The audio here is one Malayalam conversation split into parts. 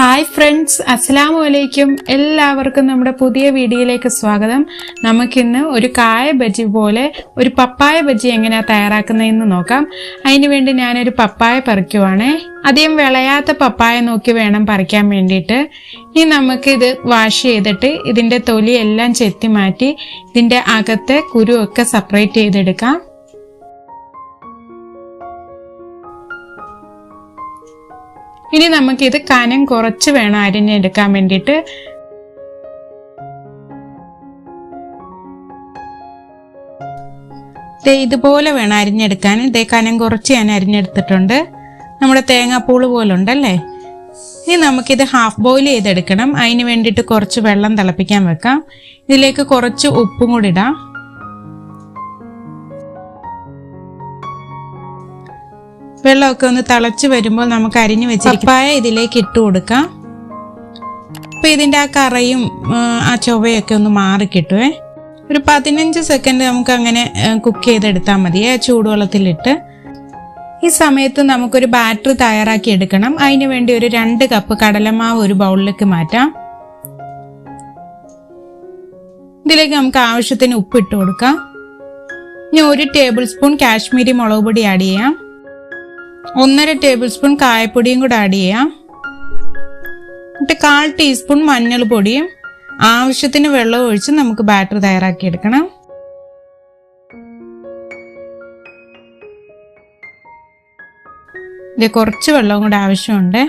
ഹായ് ഫ്രണ്ട്സ് അസ്സാം വലൈക്കും എല്ലാവർക്കും നമ്മുടെ പുതിയ വീഡിയോയിലേക്ക് സ്വാഗതം. നമുക്കിന്ന് ഒരു കായ ബജി പോലെ ഒരു പപ്പായ ബജി എങ്ങനെയാ തയ്യാറാക്കുന്നതെന്ന് നോക്കാം. അതിനുവേണ്ടി ഞാനൊരു പപ്പായ പറിക്കുവാണേ. അധികം വിളയാത്ത പപ്പായ നോക്കി വേണം പറിക്കാൻ വേണ്ടിയിട്ട്. ഇനി നമുക്കിത് വാഷ് ചെയ്തിട്ട് ഇതിന്റെ തൊലി എല്ലാം ചെത്തി മാറ്റി ഇതിന്റെ അകത്തെ കുരുവൊക്കെ സെപ്പറേറ്റ് ചെയ്തെടുക്കാം. ഇനി നമുക്കിത് കനം കുറച്ച് വേണം അരിഞ്ഞെടുക്കാൻ വേണ്ടിയിട്ട്. ഇതുപോലെ വേണം അരിഞ്ഞെടുക്കാൻ. ഇതേ കനം കുറച്ച് ഞാൻ അരിഞ്ഞെടുത്തിട്ടുണ്ട്. നമ്മുടെ തേങ്ങാപ്പൂൾ പോലെ ഉണ്ടല്ലേ ഇനി നമുക്കിത് ഹാഫ് ബോയിൽ ചെയ്തെടുക്കണം. അതിന് വേണ്ടിയിട്ട് കുറച്ച് വെള്ളം തിളപ്പിക്കാൻ വെക്കാം. ഇതിലേക്ക് കുറച്ച് ഉപ്പും കൂടി ഇടാം. വെള്ളമൊക്കെ ഒന്ന് തിളച്ച് വരുമ്പോൾ നമുക്ക് അരിഞ്ഞു വെച്ച് പപ്പായ ഇതിലേക്ക് ഇട്ട് കൊടുക്കാം. അപ്പൊ ഇതിന്റെ ആ കറയും ആ, ആ ചൊവയൊക്കെ ഒന്ന് മാറി കിട്ടുവേ. ഒരു പതിനഞ്ച് സെക്കൻഡ് നമുക്ക് അങ്ങനെ കുക്ക് ചെയ്തെടുത്താൽ മതി ആ ചൂടുവെള്ളത്തിലിട്ട്. ഈ സമയത്ത് നമുക്കൊരു ബാറ്റർ തയ്യാറാക്കി എടുക്കണം. അതിന് വേണ്ടി ഒരു രണ്ട് കപ്പ് കടലമാവ് ഒരു ബൗളിലേക്ക് മാറ്റാം. ഇതിലേക്ക് നമുക്ക് ആവശ്യത്തിന് ഉപ്പ് ഇട്ട് കൊടുക്കാം. ഇനി ഒരു ടേബിൾ സ്പൂൺ കാശ്മീരി മുളക് പൊടി ആഡ് ചെയ്യാം. ഒന്നര ടേബിൾ സ്പൂൺ കായപ്പൊടിയും കൂടെ ആഡ് ചെയ്യാം. എന്നിട്ട് കാൽ ടീസ്പൂൺ മഞ്ഞൾ പൊടിയും ആവശ്യത്തിന് വെള്ളം ഒഴിച്ച് നമുക്ക് ബാറ്റർ തയ്യാറാക്കി എടുക്കണം ഇത് കുറച്ച് വെള്ളവും കൂടെ ആവശ്യമുണ്ട്.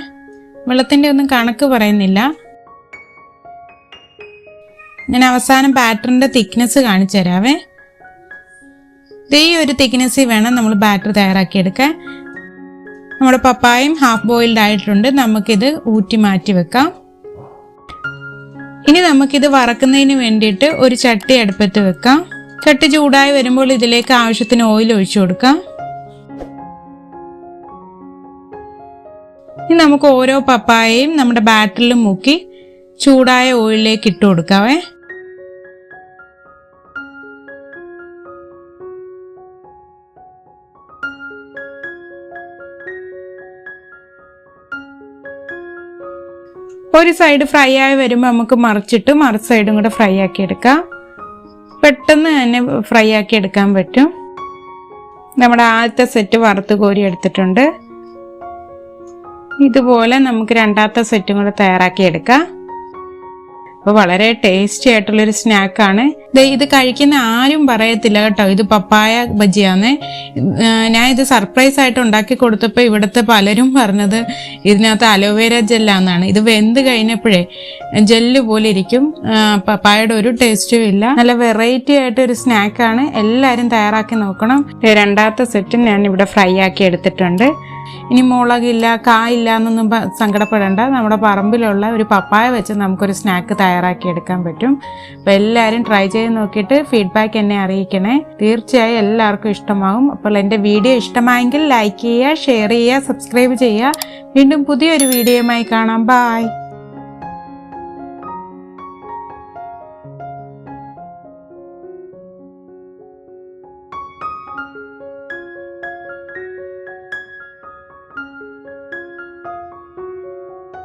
വെള്ളത്തിന്റെ ഒന്നും കണക്ക് പറയുന്നില്ല. ഞാൻ അവസാനം ബാറ്ററിന്റെ തിക്നെസ് കാണിച്ചു തരാവേ. ഇതേ ഒരു തിക്നെസ്സിൽ വേണം നമ്മൾ ബാറ്റർ തയ്യാറാക്കി എടുക്കാൻ നമ്മുടെ പപ്പായും ഹാഫ് ബോയിൽഡ് ആയിട്ടുണ്ട്. നമുക്കിത് ഊറ്റി മാറ്റി വെക്കാം. ഇനി നമുക്കിത് വറക്കുന്നതിന് വേണ്ടിയിട്ട് ഒരു ചട്ടി അടുപ്പത്ത് വെക്കാം. ചട്ടി ചൂടായി വരുമ്പോൾ ഇതിലേക്ക് ആവശ്യത്തിന് ഓയിൽ ഒഴിച്ചു കൊടുക്കാം. ഇനി നമുക്ക് ഓരോ പപ്പായയും നമ്മുടെ ബാറ്ററിൽ മുക്കി ചൂടായ ഓയിലിലേക്ക് ഇട്ട് കൊടുക്കാവേ. ഒരു സൈഡ് ഫ്രൈ ആയി വരുമ്പോൾ നമുക്ക് മറിച്ചിട്ട് മറു സൈഡും കൂടെ ഫ്രൈ ആക്കി എടുക്കാം. പെട്ടെന്ന് തന്നെ ഫ്രൈ ആക്കി എടുക്കാൻ പറ്റും. നമ്മുടെ ആദ്യത്തെ സെറ്റ് വറുത്ത് കോരി എടുത്തിട്ടുണ്ട്. ഇതുപോലെ നമുക്ക് രണ്ടാമത്തെ സെറ്റും കൂടെ തയ്യാറാക്കി എടുക്കാം. അപ്പോൾ വളരെ ടേസ്റ്റി ആയിട്ടുള്ളൊരു സ്നാക്കാണ് ഇത് കഴിക്കുന്ന ആരും പറയത്തില്ല കേട്ടോ. ഇത് പപ്പായ ബജിയാന്ന്. ഞാൻ ഇത് സർപ്രൈസ് ആയിട്ട് ഉണ്ടാക്കി കൊടുത്തപ്പോൾ ഇവിടുത്തെ പലരും പറഞ്ഞത് ഇതിനകത്ത് അലോവേര ജെല്ലാന്നാണ്. ഇത് വെന്ത് കഴിഞ്ഞപ്പോഴേ ജെല്ല് പോലെ ഇരിക്കും. പപ്പായയുടെ ഒരു ടേസ്റ്റും ഇല്ല. നല്ല വെറൈറ്റി ആയിട്ടൊരു സ്നാക്കാണ് എല്ലാവരും തയ്യാറാക്കി നോക്കണം. രണ്ടാമത്തെ സെറ്റും ഞാൻ ഇവിടെ ഫ്രൈ ആക്കി എടുത്തിട്ടുണ്ട്. ഇനി മുളകില്ല കായില്ല എന്നൊന്നും സങ്കടപ്പെടേണ്ട. നമ്മുടെ പറമ്പിലുള്ള ഒരു പപ്പായ വെച്ച് നമുക്കൊരു സ്നാക്ക് തയ്യാറാക്കി എടുക്കാൻ പറ്റും. അപ്പോൾ എല്ലാവരും ട്രൈ ചെയ്ത് നോക്കിയിട്ട് ഫീഡ്ബാക്ക് എന്നെ അറിയിക്കണേ. തീർച്ചയായും എല്ലാവർക്കും ഇഷ്ടമാകും. അപ്പോൾ എന്റെ വീഡിയോ ഇഷ്ടമായെങ്കിൽ ലൈക്ക് ചെയ്യുക ഷെയർ ചെയ്യുക സബ്സ്ക്രൈബ് ചെയ്യുക. വീണ്ടും പുതിയൊരു വീഡിയോയുമായി കാണാം. ബായ്